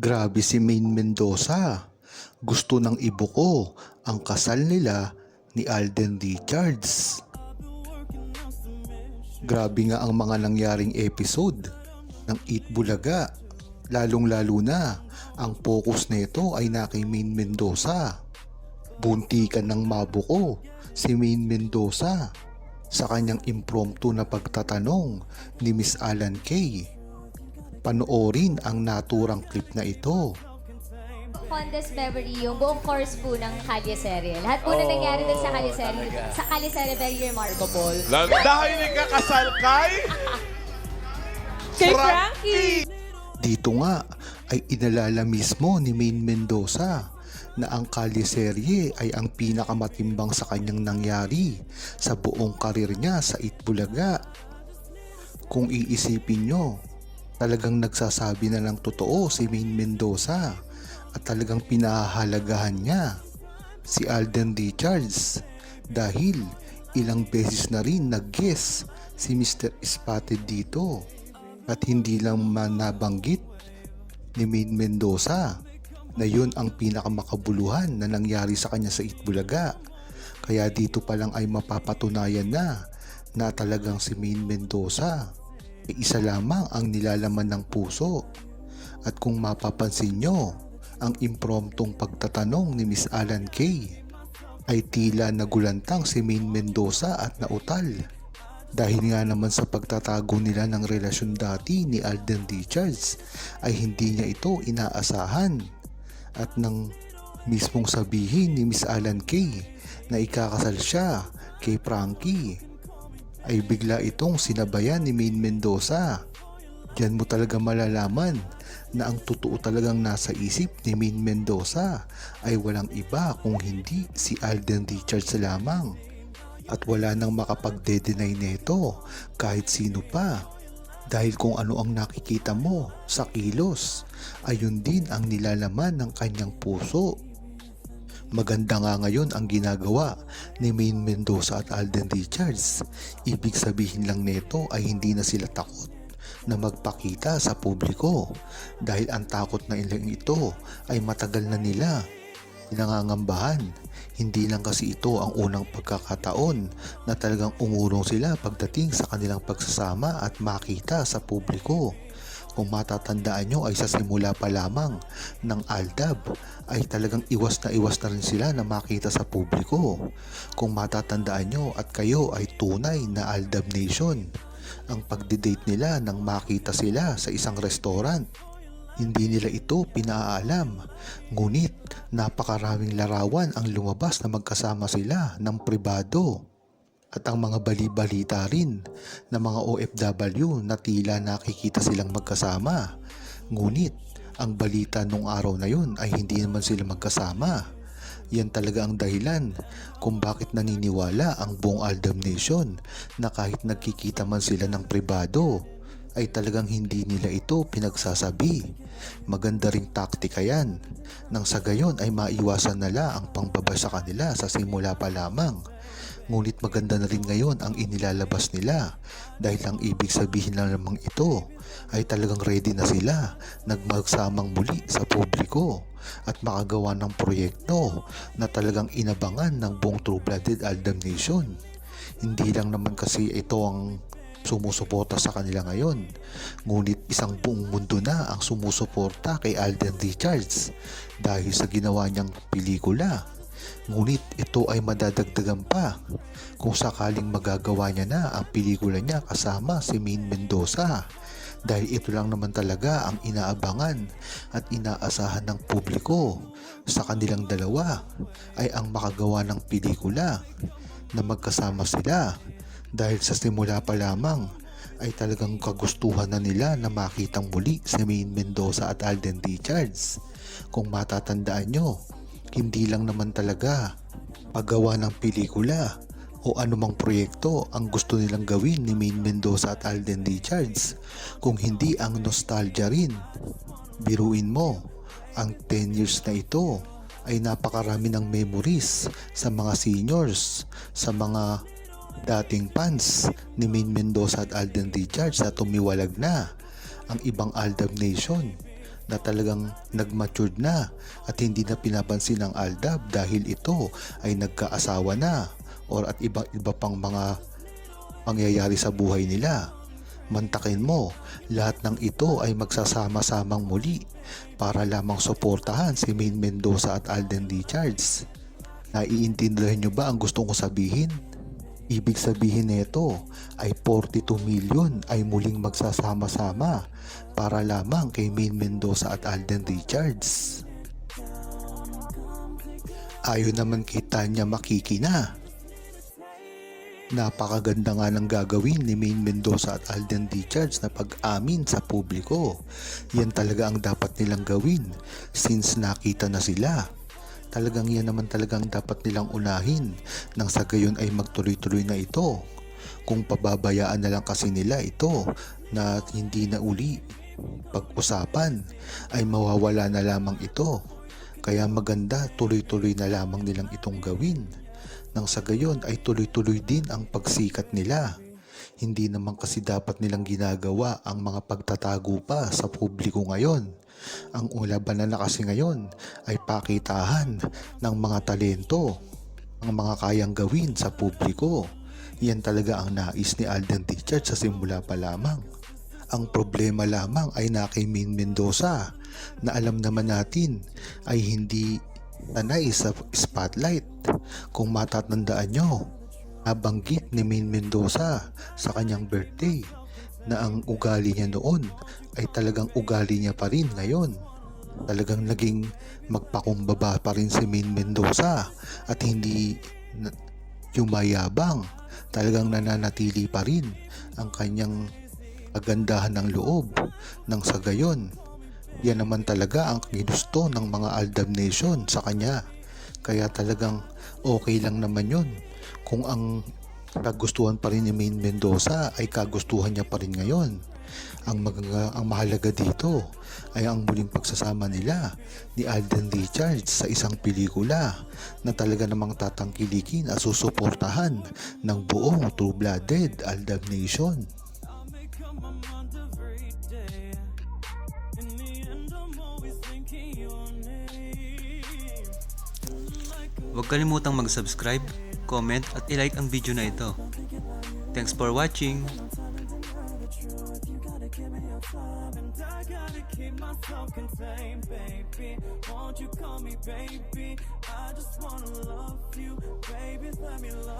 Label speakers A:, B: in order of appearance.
A: Grabe si Maine Mendoza. Gusto ng ibuko ang kasal nila ni Alden Richards. Grabe nga ang mga nangyaring episode ng Eat Bulaga. Lalong-lalo na ang focus nito ay na kay Maine Mendoza. Buntikan ng mabuko si Maine Mendoza sa kanyang impromptu na pagtatanong ni Miss Alan Kay. Panoorin ang naturang clip na ito.
B: fondest memory yung buong course po ng Kalye Serie. Lahat po na
C: Oo,
B: nangyari dun sa Kalye Serie.
C: talaga.
B: Sa Kalye Serie, very remarkable.
C: Lalo, dahil nagkakasal kay
D: Kay
C: Frankie!
A: Dito nga ay inalala mismo ni Maine Mendoza na ang Serye ay ang pinakamatimbang sa kanyang nangyari sa buong karir niya sa Itbulaga. Kung iisipin nyo, talagang nagsasabi na ng totoo si Maine Mendoza at talagang pinahahalagahan niya si Alden Richards dahil ilang beses na rin nag-guess si Mr. Spotted dito at hindi lang man nabanggit ni Maine Mendoza na yun ang pinakamakabuluhan na nangyari sa kanya sa Itbulaga. Kaya dito pa lang ay mapapatunayan na na talagang si Maine Mendoza ay isa lamang ang nilalaman ng puso. At kung mapapansin nyo, ang impromptong pagtatanong ni Miss Alan Kay ay tila nagulantang si Maine Mendoza at nautal. Dahil nga naman sa pagtatago nila ng relasyon dati ni Alden Richards ay hindi niya ito inaasahan. At nang mismong sabihin ni Miss Alan Kay na ikakasal siya kay Frankie ay bigla itong sinabayan ni Maine Mendoza. Diyan mo talaga malalaman na ang totoo talagang nasa isip ni Maine Mendoza ay walang iba kung hindi si Alden Richards lamang at wala nang makapagde-deny nito kahit sino pa. Dahil kung ano ang nakikita mo sa kilos, ayun din ang nilalaman ng kanyang puso. Maganda nga ngayon ang ginagawa ni Maine Mendoza at Alden Richards. Ibig sabihin lang nito ay hindi na sila takot na magpakita sa publiko dahil ang takot na ilang ito ay matagal na nila nangangambahan. Hindi lang kasi ito ang unang pagkakataon na talagang umurong sila pagdating sa kanilang pagsasama at makita sa publiko. Kung matatandaan nyo ay sa simula pa lamang ng Aldab ay talagang iwas na iwas na rin sila na makita sa publiko. Kung matatandaan nyo at kayo ay tunay na Aldab Nation, ang pagdidate nila nang makita sila sa isang restaurant hindi nila ito pinaalam. Ngunit napakaraming larawan ang lumabas na magkasama sila ng pribado. At ang mga bali-balita rin ng mga OFW na tila nakikita silang magkasama. Ngunit ang balita nung araw na yun ay hindi naman sila magkasama. Yan talaga ang dahilan kung bakit naniniwala ang buong Aldam Nation na kahit nagkikita man sila ng pribado ay talagang hindi nila ito pinagsasabi. Maganda ring taktika yan. Nang sa gayon ay maiwasan nila ang pangbaba sa kanila sa simula pa lamang. Ngunit maganda na rin ngayon ang inilalabas nila dahil ang ibig sabihin lang namang ito ay talagang ready na sila nagmagsamang muli sa publiko at makagawa ng proyekto na talagang inabangan ng buong True-Blooded Aldam Nation. Hindi lang naman kasi ito ang sumusuporta sa kanila ngayon. Ngunit isang buong mundo na ang sumusuporta kay Alden Richards dahil sa ginawa niyang pelikula. Ngunit ito ay madadagdagan pa. Kung sakaling magagawa niya na ang pelikula niya kasama si Maine Mendoza. Dahil ito lang naman talaga ang inaabangan at inaasahan ng publiko. Sa kanilang dalawa ay ang makagawa ng pelikula na magkasama sila. Dahil sa simula pa lamang ay talagang kagustuhan na nila na makitang muli si Maine Mendoza at Alden Richards. Kung matatandaan nyo, hindi lang naman talaga paggawa ng pelikula o anumang proyekto ang gusto nilang gawin ni Maine Mendoza at Alden Richards kung hindi ang nostalgia rin. Biruin mo, ang 10 years na ito ay napakarami ng memories sa mga seniors, sa mga dating fans ni Maine Mendoza at Alden Richards na tumiwalag na ang ibang Aldab Nation na talagang nagmatured na at hindi na pinapansin ng Aldab dahil ito ay nagkaasawa na or at iba iba pang mga pangyayari sa buhay nila. Mantakin mo, lahat ng ito ay magsasama-samang muli para lamang suportahan si Main Mendoza at Alden Richards. Naiintindihan nyo ba ang gusto ko sabihin? Ibig sabihin nito ay 42 million ay muling magsasama-sama para lamang kay Main Mendoza at Alden Richards. Ayon naman kay Tanya Makikina. Napakaganda nga ng gagawin ni Main Mendoza at Alden Richards na pag-amin sa publiko. Yan talaga ang dapat nilang gawin since nakita na sila. Talagang yan naman talagang dapat nilang unahin nang sa gayon ay magtuloy-tuloy na ito. Kung pababayaan na lang kasi nila ito na hindi na uli pag-usapan ay mawawala na lamang ito. Kaya maganda tuloy-tuloy na lamang nilang itong gawin. Nang sa gayon ay tuloy-tuloy din ang pagsikat nila. Hindi naman kasi dapat nilang ginagawa ang mga pagtatago pa sa publiko ngayon. Ang ulaban na kasi ngayon ay pakitahan ng mga talento, ang mga kayang gawin sa publiko. Yan talaga ang nais ni Alden Richards sa simula pa lamang. Ang problema lamang ay na kay Min Mendoza na alam naman natin ay hindi tanay sa spotlight. Kung matatandaan nyo, nabanggit ni Min Mendoza sa kanyang birthday na ang ugali niya noon ay talagang ugali niya pa rin ngayon. Talagang naging magpakumbaba pa rin si Min Mendoza at hindi yumayabang. Talagang nananatili pa rin ang kanyang kagandahan ng loob nang sa gayon. Yan naman talaga ang ginusto ng mga Aldab Nation sa kanya. Kaya talagang okay lang naman yun kung ang kagustuhan pa rin ni Main Mendoza ay kagustuhan niya pa rin ngayon. Ang, magaga, ang mahalaga dito ay ang muling pagsasama nila ni Alden Richards sa isang pelikula na talaga namang tatangkilikin at susuportahan ng buong True-Blooded Aldab Nation.
E: Huwag kalimutang mag-subscribe, comment at ilike ang video na ito. Thanks for watching!